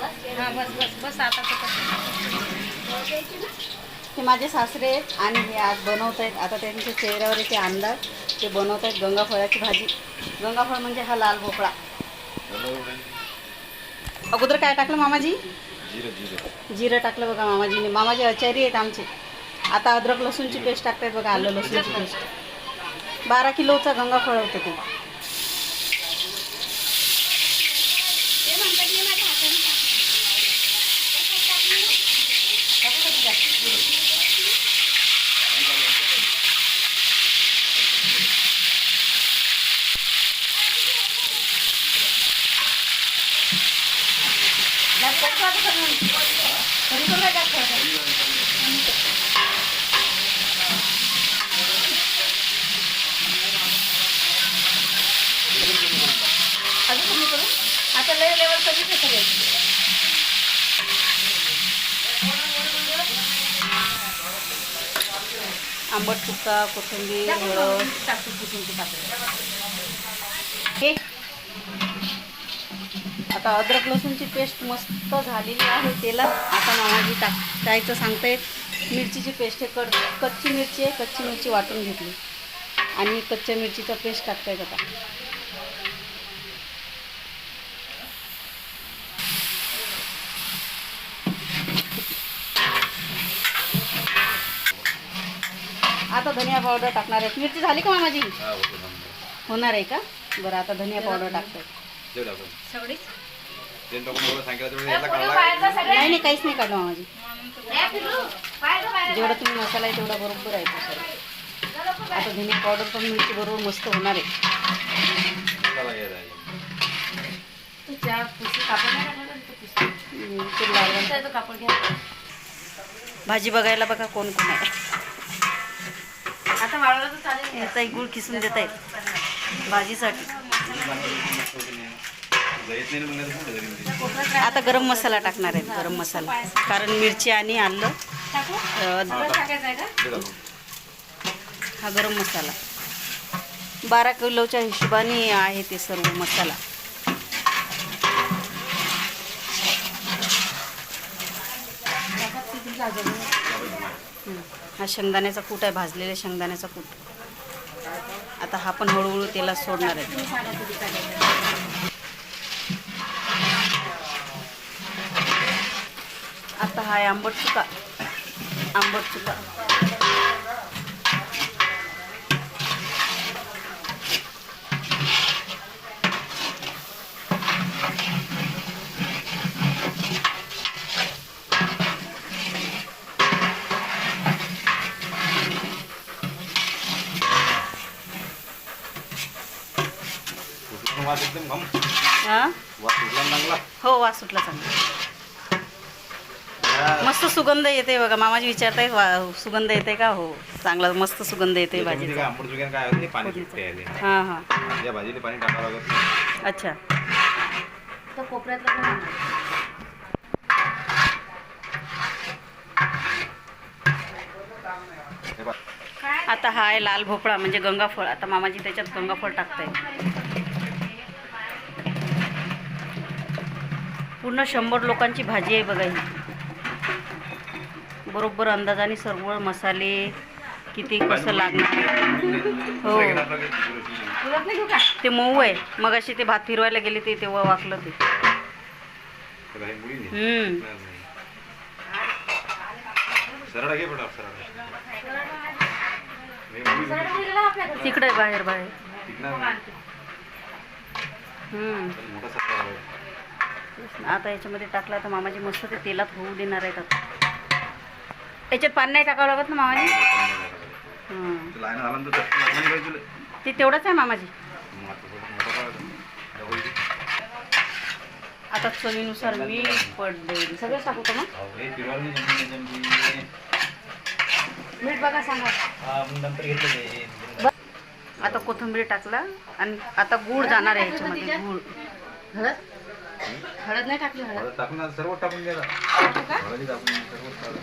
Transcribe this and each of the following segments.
बस बस बस आता हे माझे सासरे आहेत आणि हे आज बनवत आहेत. आता त्यांच्या चेहऱ्यावर येते अंदाज. ते बनवत आहेत गंगाफळाची भाजी. गंगाफळ म्हणजे हा लाल भोपळा. अगोदर काय टाकलं मामाजी? जिरं जिरं टाकलं बघा मामाजीने मामाजी आचारी आहेत आमचे. आता अद्रक लसूणची पेस्ट टाकतायत बघा आलं लसूणची पेस्ट बारा किलोचा गंगाफळ होतं ते. अजून कमी करू आता लय लेवल कमी सगळे आंबट चुक्का कोथिंबीर हळद हे आता अद्रक लसूणची पेस्ट मस्त झालेली आहे तेलात. आता मामाजी टाकायचं सांगतायत मिरचीची पेस्ट आहे कड कच्ची मिरची आहे कच्ची मिरची वाटून घेतली. आणि कच्च्या मिरचीचा पेस्ट टाकतायत आता. आता धनिया पावडर टाकणार आहेत. मिरची झाली का मामाजी? हा होणार आहे का? बरं आता धनिया पावडर आपण सगळीच तेल टाकून एवढं सांगितलं तेवढं याला काढला नाही नाही काहीच नाही काढलं मामाजी. जेवढा तुम्ही मसाला आहे तेवढा बरोबर आहे. सर आता धनिया पावडर पण मिरची बरोबर मस्त होणार आहे. भाजी बघायला बघा कोण कोण आहे. आता वाळवलं तर चालेल. येत आहे गुळ किसून देत आहेत भाजीसाठी आता गरम मसाला टाकणार आहेत गरम मसाला. कारण मिरची आणि आलं. हा गरम मसाला. बारा किलोच्या हिशोबाने आहे ते सर्व मसाला. हा शेंगदाण्याचा कूट आहे भाजलेल्या शेंगदाण्याचा कूट. आता हा पण हळूहळू तेला सोडणार आहे. आता हा आहे आंबट चुका आंबट चुका वास एकदम हो वास सुटला चांगला हा. मस्त सुगंध येते बघा. मामाजी विचारतायत वा सुगंध येते का? हो चांगला मस्त सुगंध येते त्याच्यामध्ये भाजीचा. काय आंबट चुक्यानं काय होत? नाही पाणी सुटते आले हां हां. या भाजीला पाणी टाकावं लागत नाही. अच्छा. हे. आता हा आहे लाल भोपळा म्हणजे गंगाफळ. आता मामाजी त्याच्यात गंगाफळ टाकताय पूर्ण शंभर लोकांची भाजी आहे बघा ही. बरोबर अंदाजाने सर्व मसाले किती कसं लागणार? हो. ते मऊ आहे. मग अशी ते भात फिरवायला गेले ते तेव्हा वाकलं ते. तिकडे बाहेर बाहेर. आता याच्यामध्ये टाकला तर मामाजी मस्त ते तेलात होऊ देणार आहेत आता. याच्यात पाणी नाही टाकावं लागत ना मामाजी हं. ते लाईन आला ना तर चटणी लागली नाही पाहिजे तुला. ते तेवढंच आहे मामाजी मग आता थोडं मोठं करायचं. डबल टी. आता चवीनुसार मीठ पडले सगळं टाकू का मग अहो, हे फिरवायला नाही जमली नाही जमली. मीठ बघा सांगा हा, मग नंतर घेतलं ते. आता कोथिंबीर टाकला आणि आता गूळ जाणार आहे याच्यामध्ये गूळ हळद हळद नाही टाकली हळद हळद टाकून आता सर्व टाकून द्या टाकू का हळदी टाकून सर्व टाकून.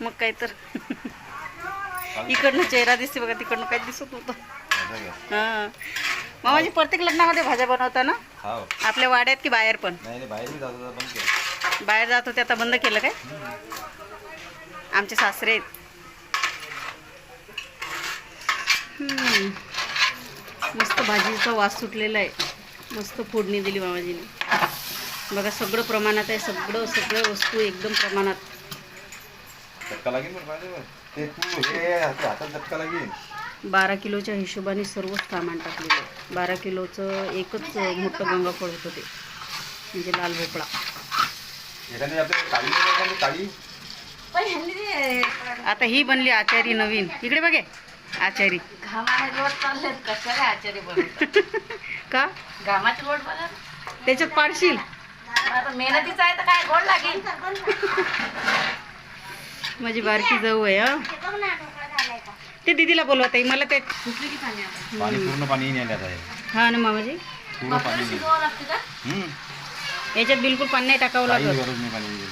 मग काय तर. इकडनं चेहरा दिसते बघा तिकडनं काही दिसत का? हां. मामाजी प्रत्येक लग्नामध्ये भाज्या बनवता ना? हाव. आपल्या वाड्यात की बाहेर पण? बाहेर जात होता होते आता बंद केलं काय? आमचे सासरे आहेत. मस्त भाजीचा वास सुटलेला आहे. मस्त फोडणी दिली मामाजीने. बघा सगळं प्रमाणात आहे सगळं सगळं वस्तू एकदम प्रमाणात. लागेल बरं पाहिजे ते तू हे हात- हातात झटका लागेल. बारा किलोच्या हिशोबाने सर्वच सामान टाकलेलं बारा किलोचं एकच मोठं गंगाफळ होतं ते म्हणजे लाल भोपळा. एखादी काळी नाही का, काळी? आता ही बनली आचारी नवीन. इकडे बघे आचारी. घामाने रोड चालले कशाला आचार्य बनवतात? का? घामाचे रोड बघा त्याच्यात पाडशील. आता मेहनतीचं आहे तर काय गोड लागेल? माझी बारकी जाऊ आहे हं. ते दीदीला बोलवा ताई मला ते पाणी पाणी पूर्ण पाणी आहे. हा ना मामाजी? पूर्ण पाणी हम्म. याच्यात बिलकुल पाणी नाही टाकावं लागत. गरज नाही पाणी नेली.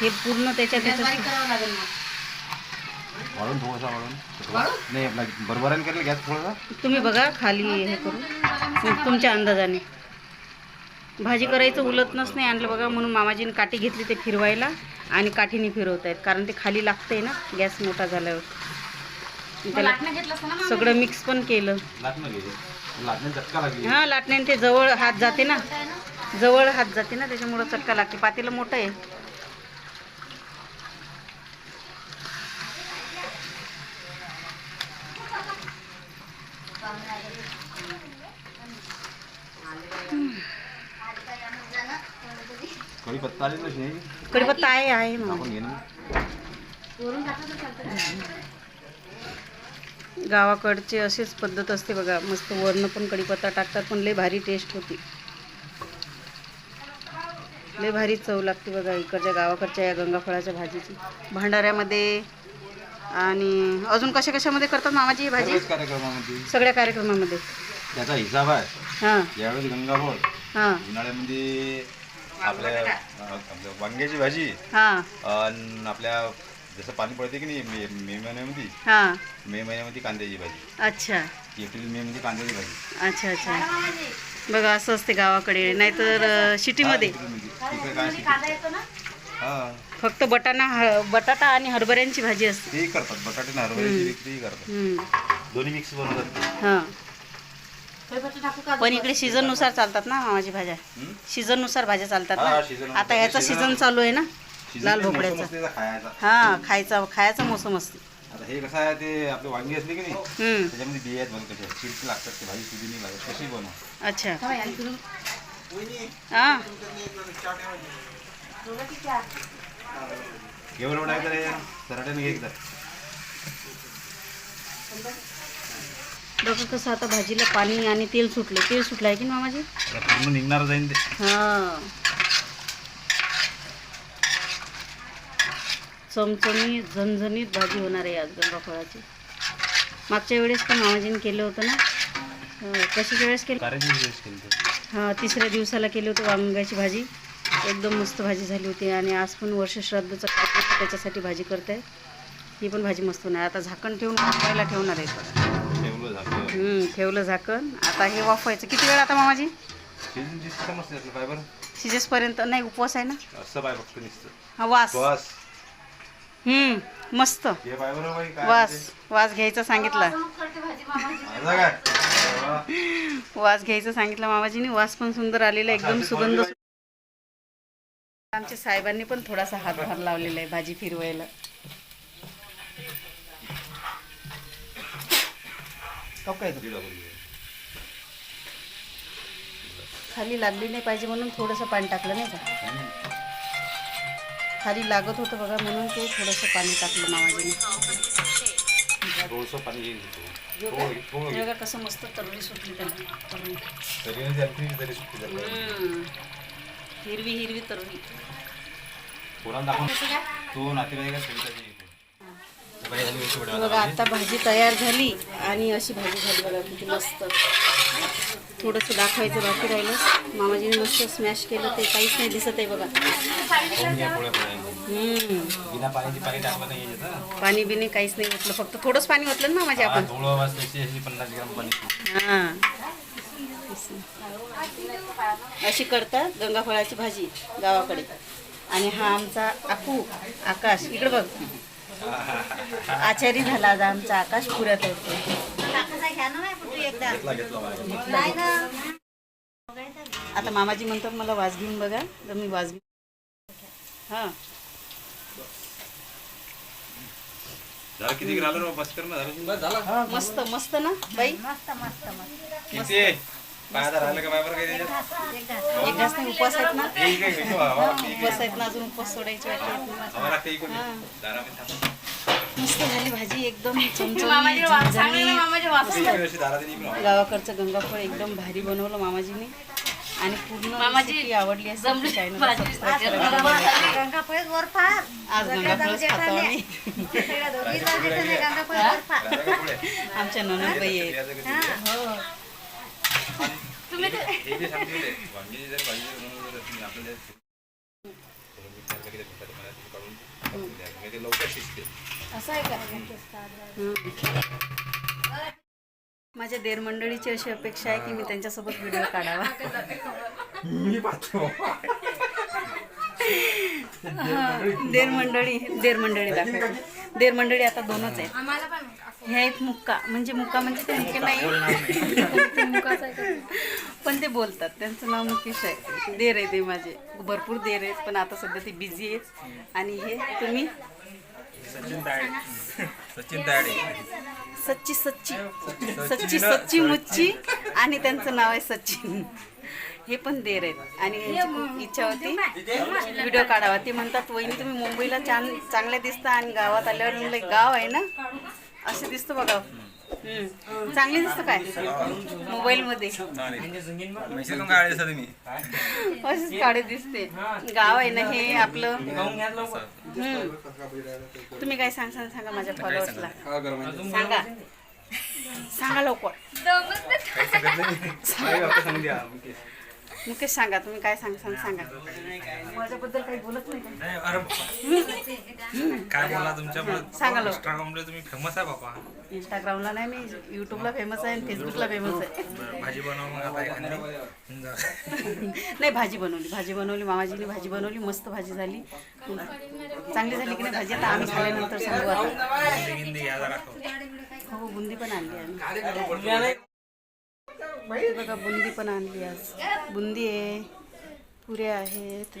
हे पूर्ण त्याच्यात त्याच्यात वाढून थोडासा वाढून? नाही आपला बरोबर आहे करेल गॅस थोडासा? तुम्ही बघा खाली हे करून. तुमच्या अंदाजाने. भाजी करायचं उलटनच नाही आणलं बघा म्हणून मामाजीने काठी घेतली ते फिरवायला. आणि काठीने फिरवत आहेत कारण ते खाली लागतंय ना गॅस मोठा झाल्यावर. त्याला लाटणं घेतलं असतं ना मग सगळं मिक्स पण केलं. हा लाटण्याने ते जवळ हात जाते ना. जवळ हात जाते ना त्याच्यामुळं चटका लागते. पातेलं मोठं आहे. कढीपत्ता आहे आहे मग? गावाकडची अशीच पद्धत असते बघा. मस्त वरनं पण कढीपत्ता टाकतात पण लय भारी टेस्ट होती. लय भारी चव लागते बघा इकडच्या गावाकडच्या या गंगाफळाच्या भाजीची. भांडाऱ्यामध्ये आणि अजून कशा कशामध्ये करतात मामाजी ही भाजी? कार्यक्रमामध्ये. सगळ्या कार्यक्रमामध्ये. त्याचा हिसाब आहे. हां. यावेळेस गंगाफळ. हां. उन्हाळ्यामध्ये आपल्या वांग्याची भाजी. हां. आणि आपल्या जसं पाणी पडते की नाही मे मे महिन्यामध्ये? हां. मे महिन्यामध्ये कांद्याची भाजी. अच्छा. एप्रिल मे मध्ये कांद्याची भाजी. अच्छा अच्छा. बघा असं असते गावाकडे. नाहीतर सिटीमध्ये. हा, एप्रिलमध्ये. तिकडे काय ना? हा. फक्त बटाणा ह बटाटा आणि हरभऱ्यांची भाजी असते. तेही करतात. बटाटे आणि हरभऱ्याची विक्रीही करतात. हम्म. दोन्ही मिक्स बनवतात. हां. पण इकडे सीझननुसार चालतात ना मामाची भाज्या. हम्म? सीझननुसार भाज्या चालतात हा, ना आता ह्याचा सीझन चालू आहे ना. लाल भोपळ्याचा. हा खायचा खायचा मोसम असते. आता हे कसं आहे ते आपले वांगी असले की नाही हम्म. त्याच्यामध्ये बिया आहेत बनवत कशा. शिरकी लागतात ते भाजी सुधी नाही लागत कशी बनव अच्छा हा? एवढं एवढं आहे तर हे सराट्याने एकदा. बघा कसं आता भाजीला पाणी आणि तेल सुटले तेल सुटलं आहे की मामाजी? पूर्ण निघणार जाईन ते. हा. चमचमी झणझणीत भाजी होणार आहे आज गंगाफळाची मागच्या वेळेस पण मामाजीने केलं होतं ना? कशाच्या वेळेस केलं. हां तिसऱ्या दिवसाला केली होती वांग्याची भाजी. एकदम मस्त भाजी झाली होती आणि आज पण वर्षश्राद्धचं काय होतं त्याच्यासाठी भाजी करते ही पण भाजी मस्त होणार. आता झाकण ठेवून वाफवायला ठेवणार आहे. हम्म, ठेवलं झाकण. आता हे वाफवायचं. किती वेळ आता मामाजी? शिजेसपर्यंत. नाही उपवास आहे ना? असं फक्त हा वास. हम्म मस्त. हे पाय बरं बाई काय वास. वास घ्यायचा सांगितला. असं वास घ्यायचं सांगितलं मामाजीने. वास पण सुंदर आलेला आहे, एकदम सुगंध सु- आमच्या साहेबांनी पण थोडासा हातभार लावलेला आहे भाजी फिरवायला. डबल खाली लागली नाही पाहिजे म्हणून थोडंसं पाणी टाकलं नाही का? खाली लागत होतं बघा म्हणून ते थोडंसं पाणी टाकलं मामाजीने. थोडंसं पाणी येईल बघा कसं मस्त तरली सुटली त्याला. हिरवी हिरवी तरली पोरांना दाखवून तो नातेवाईक सुविधा झाली वेळची हे बघा आता भाजी तयार झाली आणि अशी भाजी झाली बघा किती मस्त. थोडंसं दाखवायचं बाकी राहिलं. मामाजीने मस्त स्मॅश केलं ते काहीच नाही दिसत आहे बघा. बिना पाण्याची पाणी बिणी काहीच नाही ओतलं फक्त थोडंच पाणी ओतलं ना माझे हा, आपण हां. अशी करतात गंगाफळाची भाजी गावाकडे. आणि हा आमचा आकू आकाश इकडे बघ. आचारी झाला आज आमचा आकाश पुऱ्यात होतो. आता मामाजी म्हणतात मला वाज घेऊन बघा तर मी वाज घेऊन हां. मस्त मस्त ना बाई? एक घास नाही उपवास आहेत ना. उपवास आहेत ना अजून उपवास सोडायचे वाटले मस्त झाली भाजी एकदम. गावाकडचं गंगाफळ एकदम भारी बनवलं मामाजीने. आणि पूर्ण मामाजी, आवडली. आज गंगाफळच खातो आम्ही? आमच्या ननदबाई आहेत. असं आहे का. माझ्या देर मंडळीची अशी अपेक्षा आहे की मी त्यांच्यासोबत व्हिडिओ काढावा. मी पाहतो. हं, देर मंडळी देर मंडळी दाखवते. देर मंडळी आता दोनच आहेत. हे आहेत मुक्का. म्हणजे मुक्का म्हणजे ते मुके नाही. पण ते बोलतात. त्यांचं नाव मुकेश आहे. देर आहे ते माझे. भरपूर देर आहेत पण आता सध्या ते बिझी आहेत. आणि हे तुम्ही सचिन सचिन सच्ची सच्ची. सच्ची सच्ची मुच्ची. आणि त्यांचं नाव आहे सचिन. हे पण देर आहेत. आणि यांची खूप इच्छा होती. व्हिडिओ काढावा. ते म्हणतात वहिनी तुम्ही मुंबईला छान चांगल्या दिसता आणि गावात आल्यावर म्हणलं गाव आहे ना? असं दिसतं बघा. हम्म. चांगली दिसतं काय? मोबाईलमध्ये. अशीच काळे दिसते. गाव आहे ना हे आपलं. तुम्ही काय सांगसान सांगा माझ्या फॉलोअर्सला सांगा? सांगा. लवकर. मुकेश सांगा तुम्ही काय सांगसान सांगा माझ्याबद्दल काही बोलत नाही? काय बोला तुमच्या सांगा इंस्टाग्रामला तुम्ही फेमस आहे बाबा. इंस्टाग्रामला नाही मी युट्यूबला फेमस आहे आणि फेसबुकला फेमस आहे. भाजी बनवा मग आता. नाही भाजी बनवली भाजी बनवली मामाजीने भाजी बनवली मस्त भाजी झाली. चांगली झाली की नाही भाजी? आता आम्ही खाल्ल्यानंतर सांगू आता. हो बुंदी पण आणली आम्ही. बघा बुंदी पण आणली आज. बुंदी आहे पुऱ्या आहेत.